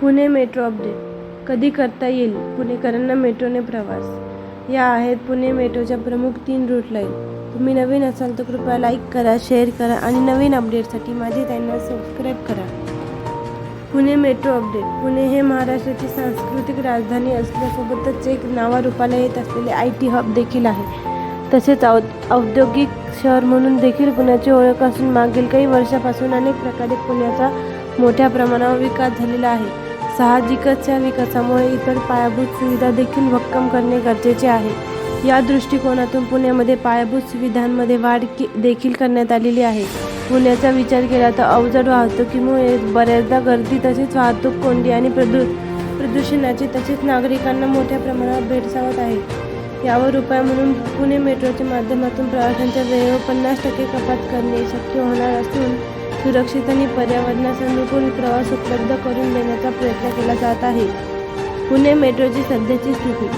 Pune metro update. कधी करता येईल? पुणेकरांना मेट्रोने प्रवास. या आहेत पुणे मेट्रोच्या प्रमुख तीन रूट लाईन तुम्ही नवीन असाल तर कृपया लाईक करा शेअर करा आणि नवीन अपडेटसाठी माझे चॅनल सबस्क्राईब करा. Pune metro update. पुणे हे महाराष्ट्राची सांस्कृतिक राजधानी असल्यासोबतच एक नावारूपाला येत असलेले आय टी हब देखील आहे. तसेच औ औद्योगिक शहर म्हणून देखील पुण्याची ओळख असून मागील काही वर्षापासून अनेक प्रकारे पुण्याचा मोठ्या प्रमाणावर विकास झालेला आहे. साहजिकच या विकासामुळे इतर पायाभूत सुविधा देखील भक्कम करणे गरजेचे आहे. या दृष्टिकोनातून पुण्यामध्ये पायाभूत सुविधांमध्ये वाढ के देखील करण्यात आलेली आहे. पुण्याचा विचार केला तर अवजड वाहतुकीमुळे बऱ्याचदा गर्दी तसेच वाहतूक कोंडी आणि प्रदू प्रदूषणाचे तसेच नागरिकांना मोठ्या प्रमाणात भेडसावत आहे. यावर उपाय म्हणून पुणे मेट्रोच्या माध्यमातून प्रवाशांच्या वेळेवर पन्नास टक्के कपात करणे शक्य होणार असून सुरक्षित आणि पर्यावरणास अनुकूल प्रवास उपलब्ध करून देण्याचा प्रयत्न केला जात आहे. पुणे मेट्रोची सध्याची स्थिती.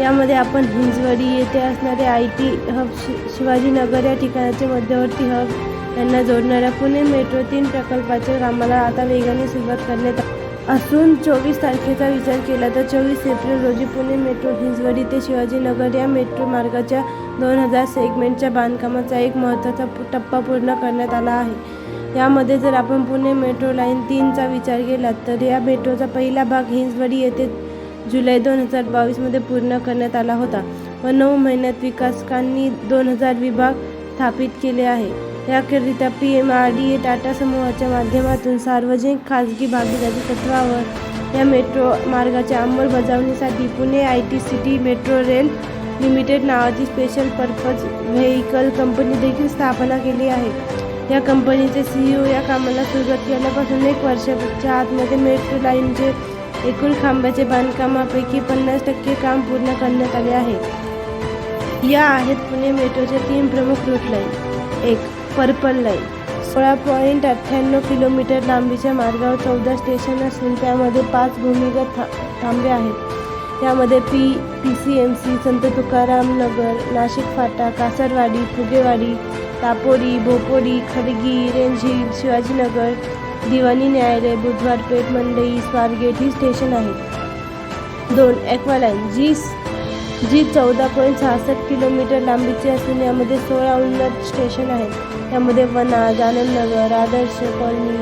यामध्ये आपण हिंजवडी येथे असणारे आय टी हब शि शिवाजीनगर या ठिकाणाचे मध्यवर्ती हब यांना जोडणाऱ्या पुणे मेट्रो तीन प्रकल्पाच्या कामाला आता वेगाने सुरुवात करण्यात असून चोवीस तारखेचा विचार केला तर चोवीस एप्रिल रोजी पुणे मेट्रो हिंजवडी ते शिवाजीनगर या मेट्रो मार्गाच्या दोन हजार सेगमेंटच्या बांधकामाचा एक महत्त्वाचा टप्पा पूर्ण करण्यात आला आहे. यामध्ये जर आपण पुणे मेट्रो लाईन तीनचा विचार केला तर या मेट्रोचा पहिला भाग हिंजवडी येथे जुलै दोन हजार बावीसमध्ये पूर्ण करण्यात आला होता. व नऊ महिन्यात विकासकांनी दोन हजार विभाग स्थापित केले आहे. याकरिता P M R D A Tata समूहाच्या माध्यमातून सार्वजनिक खाजगी भागीदारी तत्वावर या मेट्रो मार्गाच्या अंमलबजावणीसाठी Pune I T city metro rail limited नावाची स्पेशल पर्पज व्हेकल कंपनी देखील स्थापना केली आहे. या कंपनीचे सीईओ या कामाला सुरुवात केल्यापासून एक वर्षाच्या आतमध्ये मेट्रो लाईनचे एकूण खांबाचे बांधकामापैकी पन्नास टक्के काम पूर्ण करण्यात आले आहे. या आहेत पुणे मेट्रोच्या तीन प्रमुख रूट लाईन एक पर्पल लाईन सोळा पॉईंट अठ्ठ्याण्णव किलोमीटर लांबीच्या मार्गावर चौदा स्टेशन असून त्यामध्ये पाच भूमिगत था थांबे आहेत. यामध्ये P P C M C Sant Tukaram Nagar Nashik Phata Kasarwadi Phugewadi Dapori भोपोरी खडगी रेंझिल Shivajinagar दिवाणी न्यायालय बुधवार पेठ मंडई स्वारगेट ही स्टेशन आहेत. दोन ॲक्वालाईन जी जी चौदा पॉईंट सहासष्ट किलोमीटर लांबीची असून यामध्ये सोळा उन्नत स्टेशन आहेत. यामध्ये Vanaz Anandnagar Adarsh colony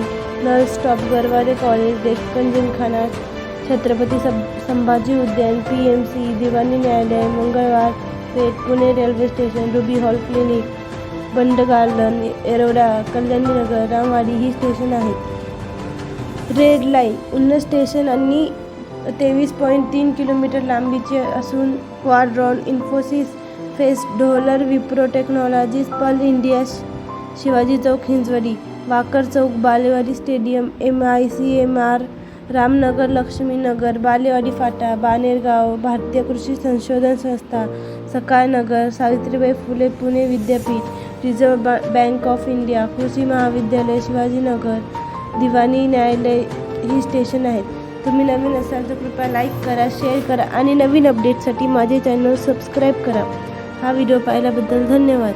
nurse stop Garware college Deccan Gymkhana Chhatrapati सब Sambhaji Udyan P M C दिवाणी न्यायालय Mangalwar Peth Pune railway station Ruby Hall Clinic Bund garden Yerawada Kalyaninagar Ramwadi ही station आहेत. Red line उन्नत station आणि तेवीस point तीन kilometre लांबीचे असून Quadron Infosys phase Dohler Wipro technologies Pall India Shivaji Chowk Hinjewadi Wakad Chowk Balewadi stadium M I C M R Ramnagar Laxminagar Balewadi Phata Banergaon भारतीय कृषी संशोधन संस्था सकाळनगर सावित्रीबाई फुले पुणे विद्यापीठ रिझर्व्ह बा बँक ऑफ इंडिया कृषी महाविद्यालय शिवाजीनगर दिवाणी न्यायालय ही स्टेशन आहेत. तुम्ही नवीन असाल तर कृपया लाईक करा शेअर करा आणि नवीन अपडेटसाठी माझे चॅनल सबस्क्राईब करा. हा व्हिडिओ पाहिल्याबद्दल धन्यवाद.